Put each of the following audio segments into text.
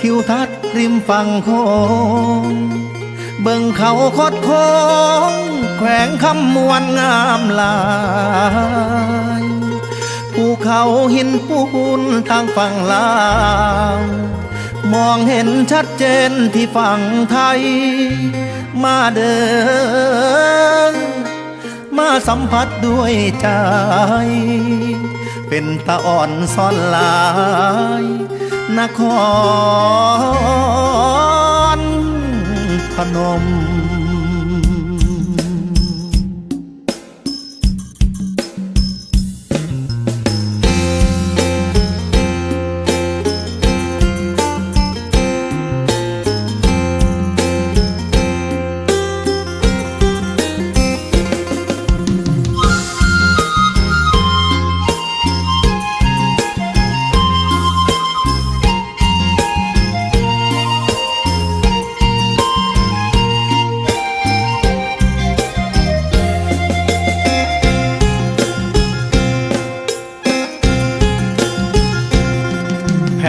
ทิวทัศน์ริมฝั่งโค้งเบิ่งเขาคดโค้งแขวงคำมวนงามหลายภูเขาหินปูนทางฝั่งลาวมองเห็นชัดเจนที่ฝั่งไทย มาเดินมาสัมผัสด้วยใจ เป็นตาอ่อนซ่อนลาย นครพนม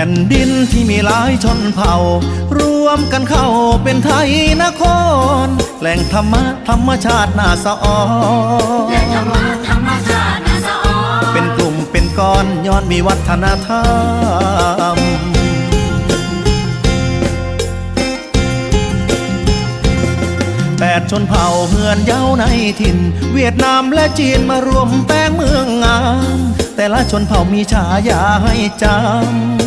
ผ่นดินที่มีหลายชนเผ่า รวมกันเข้าเป็นไทยนคร แหล่งธรรมะธรรมชาติน่าสะออแหล่งธรรมะธรรมชาติน่าสะออนเป็นกลุ่มเป็นก้อนย้อนมีวัฒนธรรมแปดชนเผ่าเฮือนเย้าในถิ่น เวียดนามและจีนมารวมแป้งเมืองงามแต่ละชนเผ่ามีฉายาให้จำ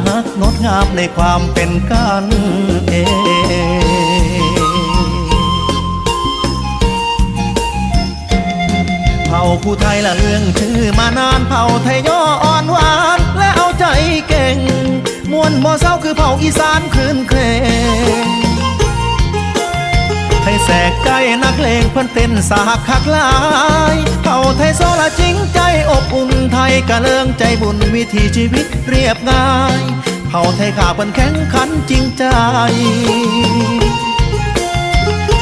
กงดงามในความเป็นกันเองเผ่าผู้ไทยละเรื่องชื่อมานานเผ่าไทยย่ออ่อนหวาน และเอาใจเก่ง มวนบ่เศร้าคือเผ่าอีสานคืนเครงไทยแสกใจนักเลงเพิ่นเต้นสากคักหลายเผ่า กะเลิงใจบุญวิถีชีวิตเรียบง่ายเผ่าไทยข่าเพิ่นแข็งขันจริงใจ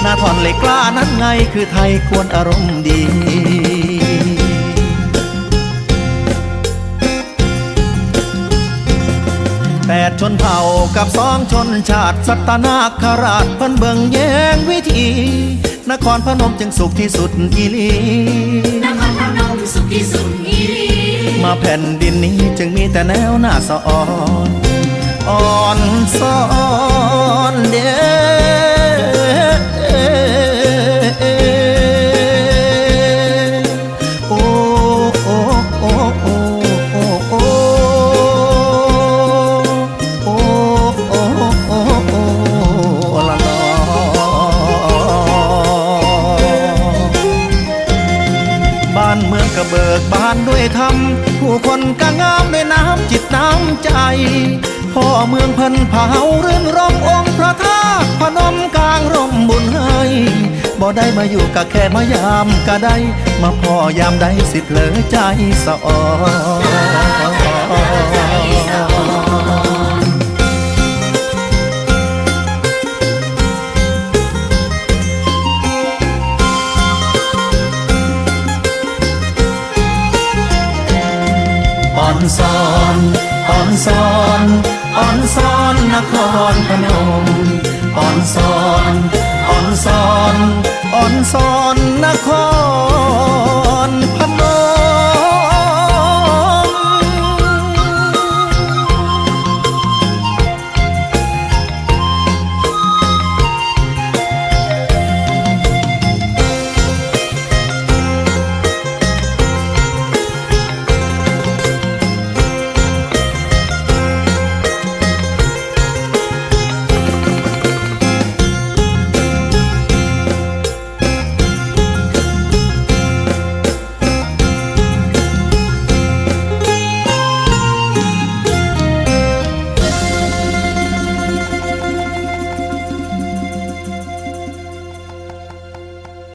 หน้าทอนเหล็กกล้านั้นไงคือไทยควรอารมณ์ดีแปดชนเผ่ากับสองชนชาติสัตนาคราชพิ่นเบิ่งแยงวิธี นครพนมจึงสุขที่สุดอีลีนครพนมสุขที่สุด มาแผ่นดินนี้จึงมีแต่แนวหน้าสะอ่อน อ่อนซ้อนเด้อ บานด้วยธรรมผู้คนก็งามด้วยน้ำจิตน้ำใจ พ่อเมืองเพันเผารื่นรมองค์พระธาตุพนมกลางร่มบุญให้บ่ได้มาอยู่กะแค่มายามก็ได้ มาพ่อยามใดสิเพลอใจสะอ่อ สอ่อนซอนอ่อนซอนอ่อนซอนนครพนมอ่อนซอนอ่อนซอนอ่อนซอนนคร